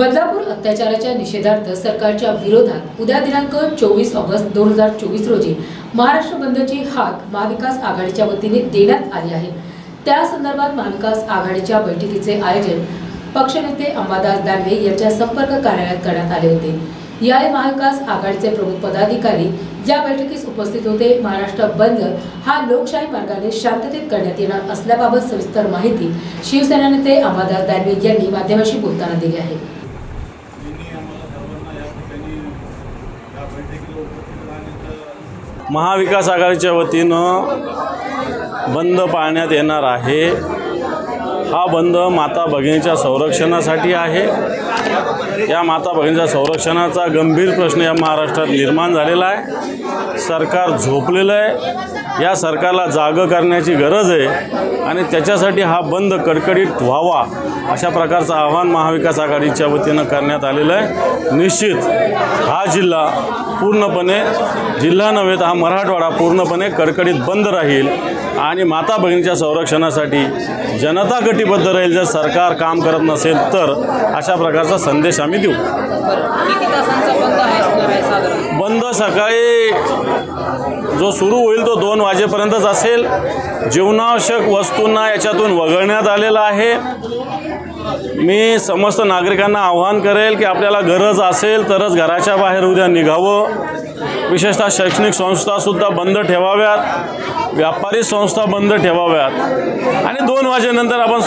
बदलापूर अत्याचाराच्या निषेधार्थ सरकारच्या विरोधात उद्या दिनांक चोवीस ऑगस्ट दोन हजार चोवीस रोजी महाराष्ट्र बंदची हाक महाविकास आघाडीच्या वतीने देण्यात आली आहे. त्या संदर्भात महाविकास आघाडीच्या बैठकीचे आयोजन पक्षनेते अंबादास दानवे यांच्या संपर्क कार्यालयात करण्यात आले होते. यावेळी महाविकास आघाडीचे प्रमुख पदाधिकारी या बैठकीस उपस्थित होते महाराष्ट्र बंद हा लोकशाही मार्गाने शांततेत करण्यात येणार असल्याबाबत सविस्तर माहिती शिवसेना नेते अंबादास दानवे यांनी माध्यमाशी बोलताना दिली आहे यांनी आम्हाला सर्वांना या ठिकाणी या बैठकीला उपस्थित राहण्याचं महाविकास आघाडीच्या वतीनं बंद पाळण्यात येणार आहे. हा बंद माता भगिनीच्या संरक्षणासाठी आहे. या माता भगिनीच्या संरक्षणाचा गंभीर प्रश्न या महाराष्ट्रात निर्माण झालेला आहे. सरकार झोपलेलं आहे. या सरकारला जागं करण्याची गरज आहे. आणि त्याच्यासाठी हा बंद कडकडीत व्हावा अशा प्रकारचं आव्हान महाविकास आघाडीच्या वतीनं करण्यात आलेलं आहे. निश्चित हा जिल्हा पूर्णपणे जिल्हा नव्हे तर हा मराठवाडा पूर्णपणे कडकडीत बंद राहील आणि माता भगिनीच्या संरक्षणासाठी जनता कटिबद्ध राहील. जर सरकार काम करत नसेल तर अशा प्रकारचा संदेश आम्ही देऊ. बंद सकाळी जो सुरू होईल तो दोन वाजेपर्यंतच असेल. जीवनावश्यक वस्तूंना याच्यातून वगळण्यात आलेला आहे. मी समस्त नागरिकांना आव्हान करेल की आपल्याला गरज असेल तरच घराच्या बाहेर उद्या निघावं. विशेषतः शैक्षणिक संस्थासुद्धा बंद ठेवाव्यात. व्यापारी संस्था बंद ठेवाव्यात. आणि दोन वाजेनंतर आपण